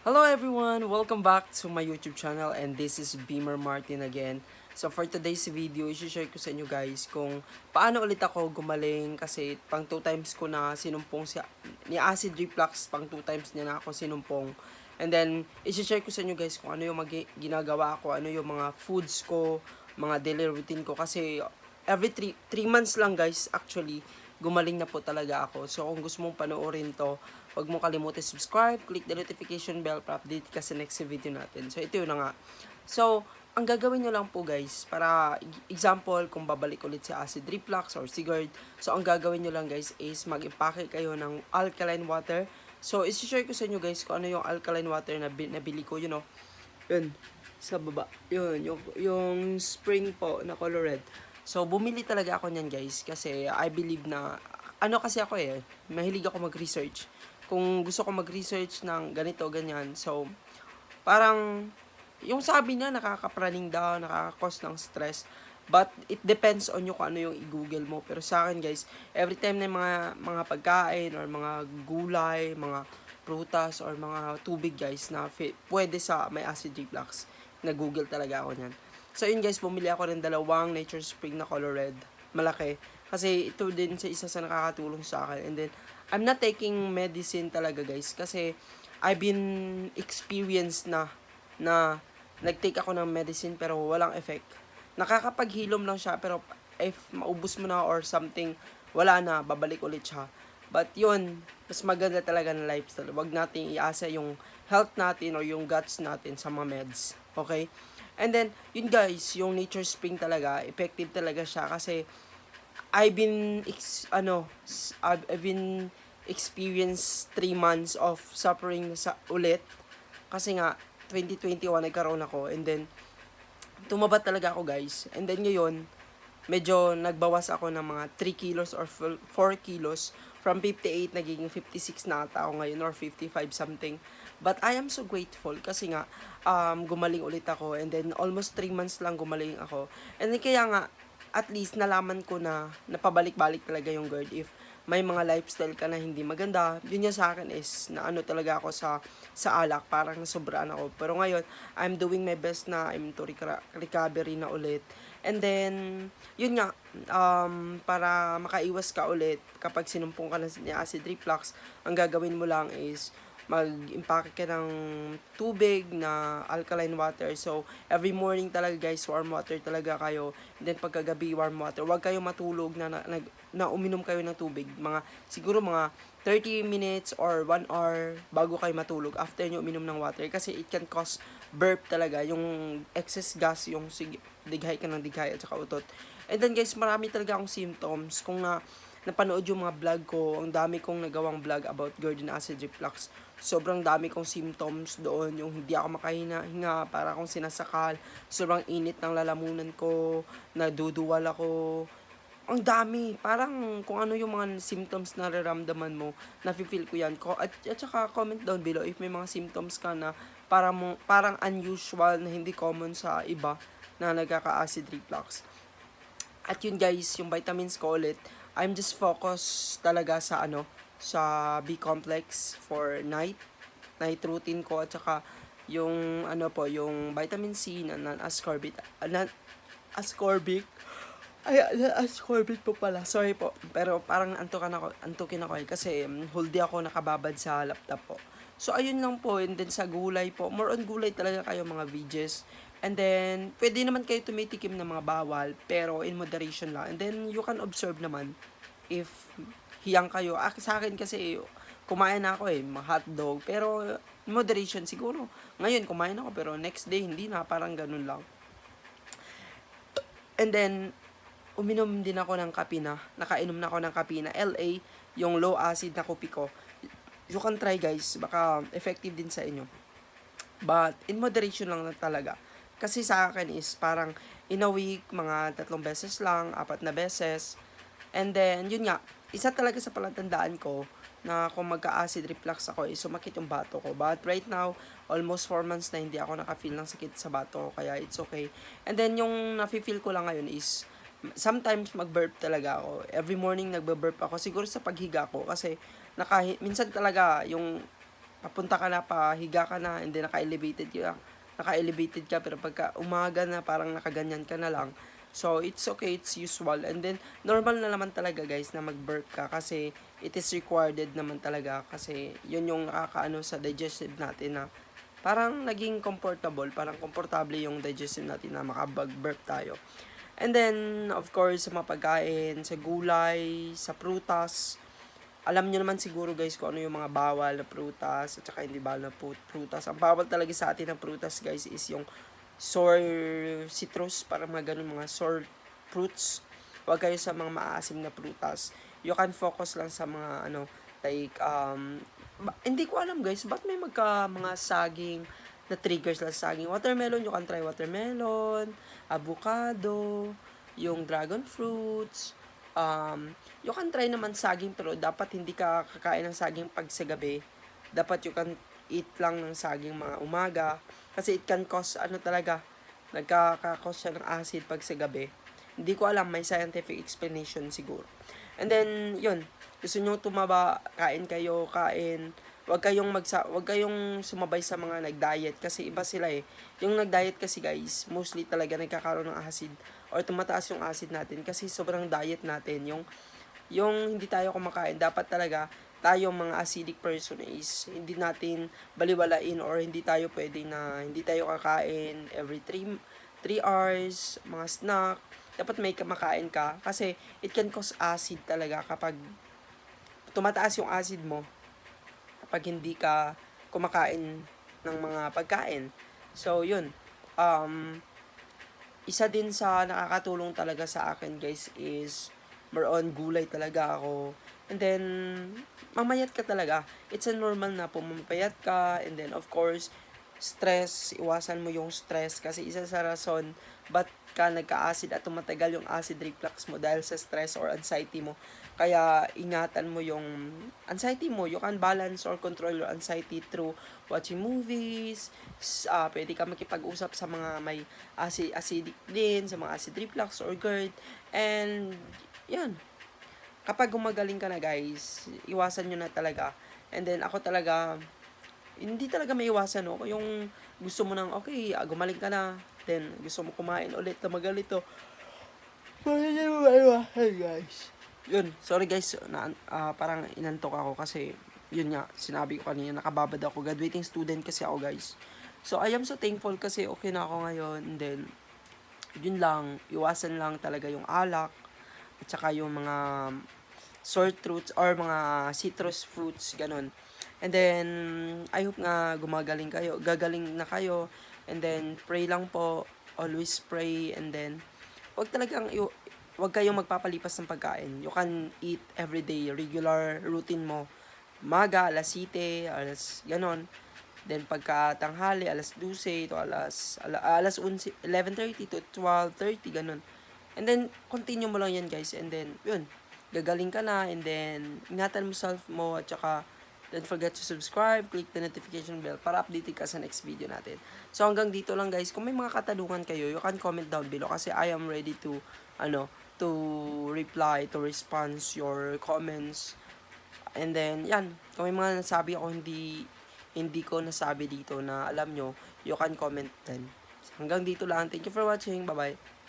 Hello everyone! Welcome back to my YouTube channel and this is Beamer Martin again. So for today's video, isi-share ko sa inyo guys kung paano ulit ako gumaling kasi pang 2 times ko na sinumpong si, ni acid reflux, pang 2 times niya na ako sinumpong. And then, isi-share ko sa inyo guys kung ano yung mag- ginagawa ko, ano yung mga foods ko, mga daily routine ko kasi every 3 months lang guys actually gumaling na po talaga ako. So, kung gusto mong panoorin to, huwag mong kalimutan subscribe, click the notification bell para update ka sa next video natin. So, ito yun na nga. So, ang gagawin nyo lang po guys, para example, kung babalik ulit si acid reflux or si GERD, so ang gagawin nyo lang guys is mag-impake kayo ng alkaline water. So, isi-share ko sa inyo guys kung ano yung alkaline water na bi- nabili ko, you know. Yun, sa baba. Yun, yung, yung spring po na color red. So, bumili talaga ako niyan guys kasi I believe na, ano kasi ako eh, mahilig ako mag-research. Kung gusto ko mag-research ng ganito, ganyan, so, parang, yung sabi niya, nakakapraning daw, nakakakos ng stress. But, it depends on you kung ano yung i-google mo. Pero sa akin guys, every time na mga, mga pagkain or mga gulay, mga prutas or mga tubig guys na fi- pwede sa may acid reflux, na-google talaga ako niyan. So yun guys, bumili ako ng dalawang Nature Spring na color red. Malaki. Kasi ito din sa isa sa nakakatulong sa akin. And then, I'm not taking medicine talaga guys. Kasi, I've been experienced na, na nag-take ako ng medicine pero walang effect. Nakakapaghilom lang siya pero if maubos mo na or something, wala na, babalik ulit siya. But yun, mas maganda talaga ng lifestyle. Huwag nating iasa yung health natin or yung guts natin sa mga meds. Okay? And then, yun guys, yung Nature Spring talaga, effective talaga siya kasi I've been, ex, ano, I've, I've been experienced 3 months of suffering sa ulit. Kasi nga, 2021 nagkaroon ako and then, tumaba talaga ako guys. And then ngayon, medyo nagbawas ako ng mga 3 kilos or 4 kilos. From 58, nagiging 56 na ata ako ngayon or 55 something. But I am so grateful kasi nga, um, gumaling ulit ako. And then, almost 3 months lang gumaling ako. And then, kaya nga, at least nalaman ko na napabalik-balik talaga yung GERD. If may mga lifestyle ka na hindi maganda, yun yung sa akin is na ano talaga ako sa sa alak, parang nasobraan ako. Pero ngayon, I'm doing my best na I'm to recovery na ulit. And then, yun nga, um, para makaiwas ka ulit kapag sinumpong ka na acid reflux, ang gagawin mo lang is mag-impake ka ng tubig na alkaline water. So, every morning talaga guys, warm water talaga kayo. And then pagkagabi, warm water. Huwag kayo matulog na, na, na, na uminom kayo ng tubig. Mga, siguro mga 30 minutes or 1 hour bago kayo matulog after nyo uminom ng water. Kasi it can cause burp talaga. Yung excess gas, yung sig- dighay ka ng dighay at saka utot. And then guys, marami talaga akong symptoms. Kung na napanood yung mga vlog ko, ang dami kong nagawang vlog about GERD and acid reflux. Sobrang dami kong symptoms doon, yung hindi ako makahina, hinga, para akong sinasakal, sobrang init ng lalamunan ko, naduduwal ako, ang dami, parang kung ano yung mga symptoms na nararamdaman mo, nafe-feel ko yan. Ko, at, at saka comment down below if may mga symptoms ka na parang, mo, parang unusual na hindi common sa iba na nagkaka-acid reflux. At yun guys, yung vitamins ko ulit, I'm just focused talaga sa ano, sa B-complex for night, night routine ko at saka yung ano po, yung vitamin C na non-ascorbic, uh, non-ascorbic, ay, non-ascorbic po pala, sorry po, pero parang antukan ako, antukin ako eh, kasi um, whole day ako nakababad sa laptop po. So, ayun lang po, and then sa gulay po, more on gulay talaga kayo mga veggies, And then, pwede naman kayo tumitikim ng mga bawal, pero in moderation lang. And then, you can observe naman if hiyang kayo. Ah, sa akin kasi, kumain na ako eh, mga hotdog. Pero, in moderation siguro. Ngayon, kumain ako, pero next day, hindi na. Parang ganun lang. And then, uminom din ako ng kape na. Nakainom na ako ng kape na LA, yung low acid na kopi ko. You can try guys, baka effective din sa inyo. But, in moderation lang na talaga. Kasi sa akin is parang in a week, mga tatlong beses lang, apat na beses. And then, yun nga, isa talaga sa palatandaan ko na kung magka-acid reflux ako is sumakit yung bato ko. But right now, almost 4 months na hindi ako nakafeel ng sakit sa bato ko, kaya it's okay. And then, yung nafe-feel ko lang ngayon is sometimes mag-burp talaga ako. Every morning nagbe-burp ako. Siguro sa paghiga ko kasi nakahi minsan talaga yung papunta ka na, pahiga ka na, and then naka-elevated ka, naka-elevated ka, pero pagka umaga na, parang nakaganyan ka na lang. So, it's okay, it's usual. And then, normal na naman talaga guys na mag-burp ka kasi it is required naman talaga kasi yun yung nakakaano sa digestive natin na parang naging comfortable, parang komportable yung digestive natin na makabag-burp tayo. And then, of course, sa mga sa gulay, sa prutas, alam nyo naman siguro guys kung ano yung mga bawal na prutas at saka hindi bawal na pru- prutas. Ang bawal talaga sa atin ng prutas guys is yung sour citrus, para mga ganun mga sour fruits. Huwag kayo sa mga maasim na prutas. You can focus lang sa mga ano, like, um, hindi ko alam guys, ba't may magka mga saging na triggers lang sa saging. Watermelon, you can try watermelon, avocado, yung dragon fruits, um, you can try naman saging pero dapat hindi ka kakain ng saging pag sa gabi. Dapat you can eat lang ng saging mga umaga kasi it can cause ano talaga nagkakakos siya ng acid pag sa gabi. Hindi ko alam, may scientific explanation siguro. And then, yun, gusto nyo tumaba, kain kayo, kain, wag kayong magsa wag kayong sumabay sa mga nag-diet kasi iba sila eh. Yung nag-diet kasi guys, mostly talaga nagkakaroon ng acid or tumataas yung acid natin kasi sobrang diet natin. Yung yung hindi tayo kumakain, dapat talaga tayo mga acidic person is hindi natin baliwalain or hindi tayo pwede na hindi tayo kakain every 3 3 hours, mga snack. Dapat may kumakain ka kasi it can cause acid talaga kapag tumataas yung acid mo kapag hindi ka kumakain ng mga pagkain. So, yun. Um, isa din sa nakakatulong talaga sa akin, guys, is more on gulay talaga ako. And then, mamayat ka talaga. It's a normal na pumapayat ka. And then, of course, stress, iwasan mo yung stress kasi isa sa rason ba't ka nagka-acid at tumatagal yung acid reflux mo dahil sa stress or anxiety mo. Kaya ingatan mo yung anxiety mo. You can balance or control your anxiety through watching movies. ah pwede ka makipag-usap sa mga may acid, acidic din, sa mga acid reflux or GERD. And, yan. Kapag gumagaling ka na guys, iwasan nyo na talaga. And then ako talaga, hindi talaga may iwasan no. Yung gusto mo nang, okay, ah, gumaling ka na. Then, gusto mo kumain ulit na magalito. Mo maiwasan guys. Yun, sorry guys, na, ah, parang inantok ako kasi, yun nga, sinabi ko kanina, nakababad ako. Graduating student kasi ako guys. So, I am so thankful kasi okay na ako ngayon. And then, yun lang, iwasan lang talaga yung alak. At saka yung mga sour fruits or mga citrus fruits, ganun. And then, I hope nga gumagaling kayo, gagaling na kayo. And then, pray lang po, always pray. And then, wag talagang, wag kayong magpapalipas ng pagkain. You can eat every day, regular routine mo. Maga, alas 7, alas, ganon. Then, pagka tanghali, alas 12 to alas, ala, alas 11, 11.30 to 12.30, ganon. And then, continue mo lang yan, guys. And then, yun, gagaling ka na. And then, ingatan mo self mo. At saka, don't forget to subscribe, click the notification bell para updated ka sa next video natin. So, hanggang dito lang, guys. Kung may mga katanungan kayo, you can comment down below. Kasi I am ready to, ano, to reply, to response your comments. And then, yan. Kung may mga nasabi ako hindi hindi ko nasabi dito na alam nyo, you can comment then. Hanggang dito lang. Thank you for watching. Bye-bye.